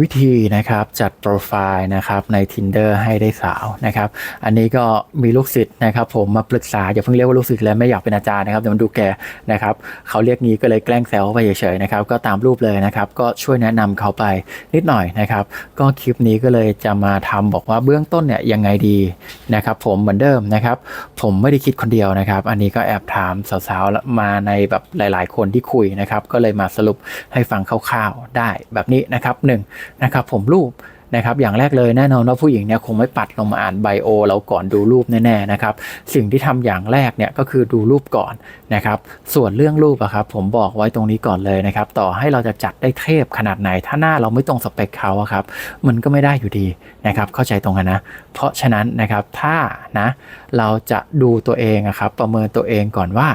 วิธีนะครับจัดโปรไฟล์นะครับใน Tinder ให้ได้สาวนะครับอันนี้ก็มีลูกศิษย์นะครับ ผมมาปรึกษาอย่าเพิ่งเรียกว่าลูกศิษย์แล้วไม่อยากเป็นอาจารย์นะครับเดี๋ยวมันดูแก่นะครับเขาเรียกงี้ก็เลยแกล้งแซวไปเฉยๆนะครับก็ตามรูปเลยนะครับก็ช่วยแนะนำเขาไปนิดหน่อยนะครับ ก็คลิปนี้ก็เลยจะมาทำบอกว่าเบื้องต้นเนี่ยยังไงดีนะครับ ผมเหมือนเดิมนะครับ ผมไม่ได้คิดคนเดียวนะครับ อันนี้ก็แอบถามสาวๆมาในแบบหลาย ๆ คนที่คุยนะครับก็เลยมาสรุปให้ฟังคร่าวๆได้แบบนี้นะครับหนะครับผมรูปนะครับอย่างแรกเลยแน่นอนว่าผู้หญิงเนี่ยคงไม่ปัดลงมาอ่านไบโอเราก่อนดูรูปแน่ๆนะครับสิ่งที่ทำอย่างแรกเนี่ยก็คือดูรูปก่อนนะครับส่วนเรื่องรูปอะครับผมบอกไว้ตรงนี้ก่อนเลยนะครับต่อให้เราจะจัดได้เทพขนาดไหน ถ้าหน้าเราไม่ตรงสเปคเขาอะครับมันก็ไม่ได้อยู่ดีนะครับเข้าใจตรงกันนะเพราะฉะนั้นนะครับถ้านะเราจะดูตัวเองอะครับประเมินตัวเองก่อนว่า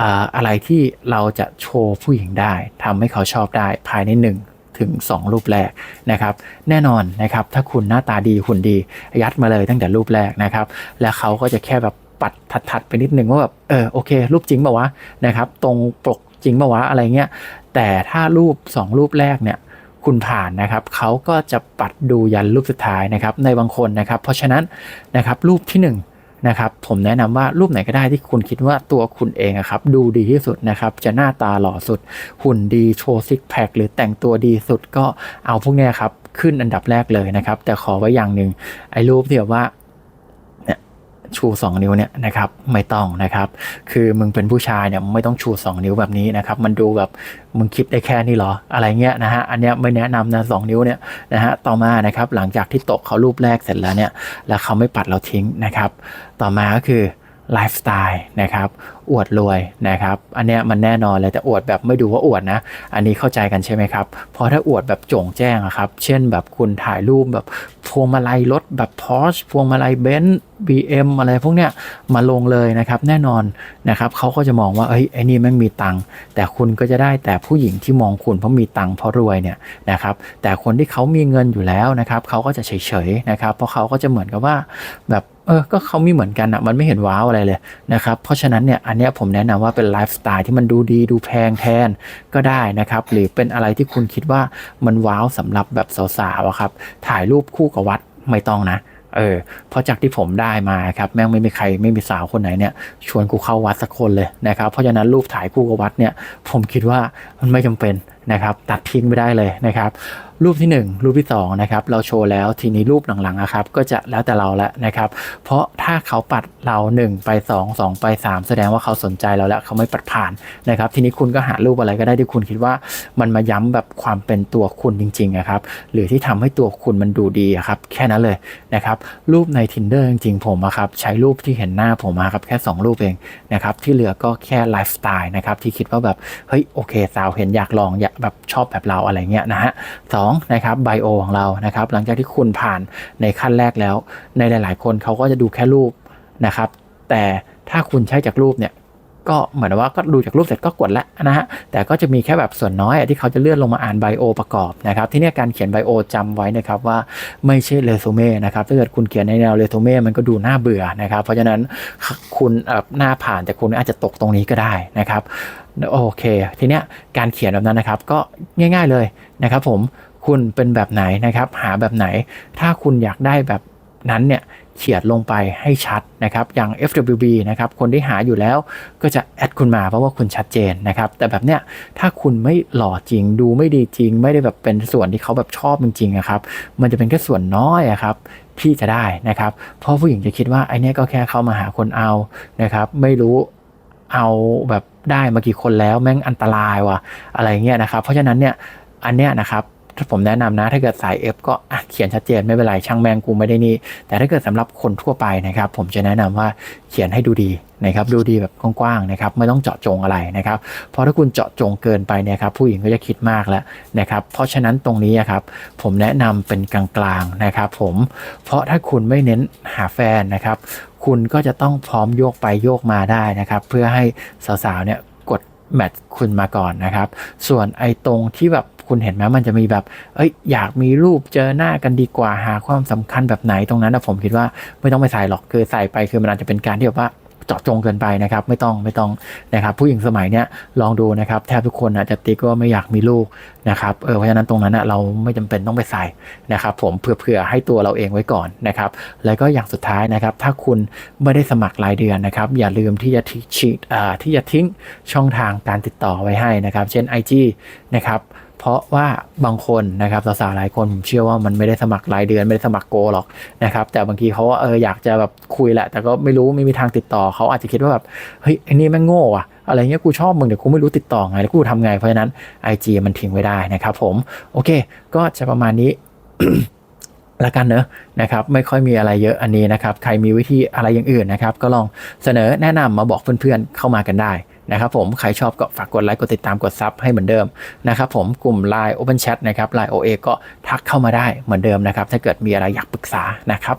อ่าอะไรที่เราจะโชว์ผู้หญิงได้ทำให้เขาชอบได้ภายในหนึ่ง ถึง 2 รูปแรกนะครับแน่นอนนะครับถ้าคุณหน้าตาดีหุ่นดียัดมาเลยตั้งแต่รูปแรกนะครับแล้วเขาก็จะแค่แบบปัดถัดๆไปนิดนึงว่าแบบเออโอเค รูปจริงป่าวะนะครับตรงปกจริงป่าวะอะไรเงี้ยแต่ถ้ารูป 2 รูปแรกเนี่ยคุณผ่านนะครับเขาก็จะปัดดูยันรูปสุดท้ายนะครับในบางคนนะครับ เพราะฉะนั้นนะครับรูปที่ห นะครับผมแนะนำว่ารูปไหนก็ได้ที่คุณคิดว่าตัวคุณเองครับดูดีที่สุดนะครับจะหน้าตาหล่อสุด หุ่นดีโชว์ซิกแพคหรือแต่งตัวดีสุดก็เอาพวกนี้ครับขึ้นอันดับแรกเลยนะครับ แต่ขอไว้อย่างหนึ่งไอ้รูปที่แบบว่า ชูสองนิ้วเนี่ยนะครับไม่ต้องนะครับ คือมึงเป็นผู้ชายเนี่ยไม่ต้องชู 2 นิ้วแบบนี้นะครับ มันดูแบบมึงคิดได้แค่นี้หรออะไรเงี้ยนะฮะอันเนี้ยไม่แนะนำนะสนิ้วเนี่ยนะฮะต่อมานะครับหลังจากที่ตกเขารูปแรกเสร็จแล้วเนี่ยแล้วเขาไม่ปัดเราทิ้งนะครับ ต่อมาก็คือไลฟ์สไตล์นะครับ อวดรวยนะครับ อันเนี้ยมันแน่นอนเลยแต่อวดแบบไม่ดูว่าอวดนะ อันนี้เข้าใจกันใช่ไหมครับ เพราะถ้าอวดแบบโจ่งแจ้งอะครับ เช่นแบบคุณถ่ายรูปแบบพวงมาลัยรถแบบพอชพวงมาลัยเบนซ์ BM อะไรพวกเนี้ยมาลงเลยนะครับ แน่นอนนะครับเขาก็จะมองว่าเอ้ยไอ้นี่แม่งมีตังค์แต่คุณก็จะได้แต่ผู้หญิงที่มองคุณเพราะมีตังค์เพราะรวยเนี่ยนะครับ แต่คนที่เขามีเงินอยู่แล้วนะครับเขาก็จะเฉยๆนะครับ เพราะเขาก็จะเหมือนกับว่าแบบเออก็เขามีเหมือนกันอะมันไม่เห็นว้าวอะไรเลยนะครับ เพราะฉะนั้นเนี่ยอันนี้ผมแนะนำว่าเป็นไลฟ์สไตล์ที่มันดูดีดูแพงแทนก็ได้นะครับ หรือเป็นอะไรที่คุณคิดว่ามันว้าวสำหรับแบบสาวๆครับ ถ่ายรูปคู่กับวัดไม่ต้องนะเออเพราะจากที่ผมได้มาครับแม่งไม่มีใครไม่มีสาวคนไหนเนี่ยชวนกูเข้าวัดสักคนเลยนะครับเพราะฉะนั้นรูปถ่ายคู่กับวัดเนี่ยผมคิดว่ามันไม่จำเป็นนะครับตัดทิ้งไม่ได้เลยนะครับ รูปที่ 1 รูปที่2นะครับเราโชว์แล้วทีนี้รูปหลังๆนะครับก็จะแล้วแต่เราแล้วนะครับ เพราะถ้าเขาปัดเรา 1 ไป 2 2 ไป 3 แสดงว่าเขาสนใจเราแล้วเขาไม่ปัดผ่านนะครับ ทีนี้คุณก็หารูปอะไรก็ได้ที่คุณคิดว่ามันมาย้ำแบบความเป็นตัวคุณจริงๆนะครับหรือที่ทำให้ตัวคุณมันดูดีครับแค่นั้นเลยนะครับรูปใน tinder จริงๆผมครับใช้รูปที่เห็นหน้าผมมาครับแค่ 2 รูปเองนะครับที่เหลือก็แค่ไลฟ์สไตล์นะครับที่คิดว่าแบบเฮ้ยโอเคสาวเห็นอยากลองอยากแบบชอบแบบเราอะไรเงี้ยนะฮะสองนะครับไบโอของเรานะครับหลังจากที่คุณผ่านในขั้นแรกแล้ว ในหลาย ๆ คนเขาก็จะดูแค่รูปนะครับแต่ถ้าคุณใช้จากรูปเนี่ย ก็เหมือนว่าก็ดูจากรูปเสร็จก็กดแล้วนะฮะ แต่ก็จะมีแค่แบบส่วนน้อยที่เขาจะเลื่อนลงมาอ่านไบโอประกอบนะครับ ที่นี่การเขียนไบโอจำไว้นะครับว่าไม่ใช่เรซูเม่นะครับ ถ้าเกิดคุณเขียนในแนวเรซูเม่มันก็ดูน่าเบื่อนะครับ เพราะฉะนั้นคุณหน้าผ่านแต่คุณอาจจะตกตรงนี้ก็ได้นะครับโอเค ทีเนี้ยการเขียนแบบนั้นนะครับ ก็ง่าย ๆเลยนะครับ ผมคุณเป็นแบบไหนนะครับ หาแบบไหน ถ้าคุณอยากได้แบบ นั้นเนี่ยเขียนลงไปให้ชัดนะครับ อย่าง FWB นะครับ คนที่หาอยู่แล้วก็จะแอดคุณมาเพราะว่าคุณชัดเจนนะครับ แต่แบบเนี้ยถ้าคุณไม่หล่อจริง ดูไม่ดีจริง ไม่ได้แบบเป็นส่วนที่เขาแบบชอบจริงๆนะครับ มันจะเป็นแค่ส่วนน้อยอะครับที่จะได้นะครับ เพราะผู้หญิงจะคิดว่าไอ้เนี้ยก็แค่เข้ามาหาคนเอานะครับ ไม่รู้เอาแบบได้มากี่คนแล้วแม่งอันตรายว่ะอะไรเงี้ยนะครับ เพราะฉะนั้นเนี่ยอันเนี้ยนะครับ ถ้าผมแนะนำนะ ถ้าเกิดสาย F ก็อะเขียนชัดเจนไม่เป็นไรช่างแมงกูไม่ได้นี่ แต่ถ้าเกิดสำหรับคนทั่วไปนะครับ ผมจะแนะนำว่าเขียนให้ดูดีนะครับ ดูดีแบบกว้างๆนะครับ ไม่ต้องเจาะจงอะไรนะครับ เพราะถ้าคุณเจาะจงเกินไปเนี่ยครับ ผู้หญิงก็จะคิดมากแล้วนะครับ เพราะฉะนั้นตรงนี้ครับ ผมแนะนำเป็นกลางๆนะครับ ผม เพราะถ้าคุณไม่เน้นหาแฟนนะครับ คุณก็จะต้องพร้อมโยกไปโยกมาได้นะครับ เพื่อให้สาวๆเนี่ยกดแมทคุณมาก่อนนะครับ ส่วนไอ้ตรงที่แบบ คุณเห็นไหมมันจะมีแบบ เอ้ย อยากมีรูปเจอหน้ากันดีกว่าหาความสำคัญแบบไหนตรงนั้นนะผมคิดว่าไม่ต้องไปใส่หรอกคือใส่ไปคือมันอาจจะเป็นการที่แบบว่าเจาะจงเกินไปนะครับไม่ต้องไม่ต้องนะครับผู้หญิงสมัยเนี้ยลองดูนะครับแทบทุกคนอาจจะติ๊กว่าไม่อยากมีลูกนะครับเออเพราะฉะนั้นตรงนั้นนะเราไม่จำเป็นต้องไปใส่นะครับผมเผื่อๆให้ตัวเราเองไว้ก่อนนะครับแล้วก็อย่างสุดท้ายนะครับถ้าคุณไม่ได้สมัครรายเดือนนะครับอย่าลืมที่จะทิ้งชีทอ่าที่จะทิ้งช่องทางการติดต่อไว้ให้นะครับ เช่น IG นะครับ เพราะว่าบางคนนะครับสาวๆหลายคนผมเชื่อว่ามันไม่ได้สมัครรายเดือนไม่ได้สมัครโกหรอกนะครับ แต่บางทีเขาเอออยากจะแบบคุยแหละ แต่ก็ไม่รู้ไม่มีทางติดต่อเขาอาจจะคิดว่าแบบเฮ้ยไอ้นี่แม่งโง่อะอะไรเงี้ยกูชอบมึงเดี๋ยวกูไม่รู้ติดต่อไงแล้วกูทำไงเพราะฉะนั้น IG มันทิ้งไว้ได้นะครับผมโอเค ก็จะประมาณนี้ละกันเนอะนะครับไม่ค่อยมีอะไรเยอะอันนี้นะครับ ใครมีวิธีอะไรอย่างอื่นนะครับ ก็ลองเสนอแนะนำมาบอกเพื่อนๆเข้ามากันได้ นะครับผมใครชอบก็ฝากกดไลค์กดติดตามกดซับให้เหมือนเดิมนะครับผมกลุ่ม Line Open Chat นะครับ Line OA ก็ทักเข้ามาได้เหมือนเดิมนะครับถ้าเกิดมีอะไรอยากปรึกษานะครับ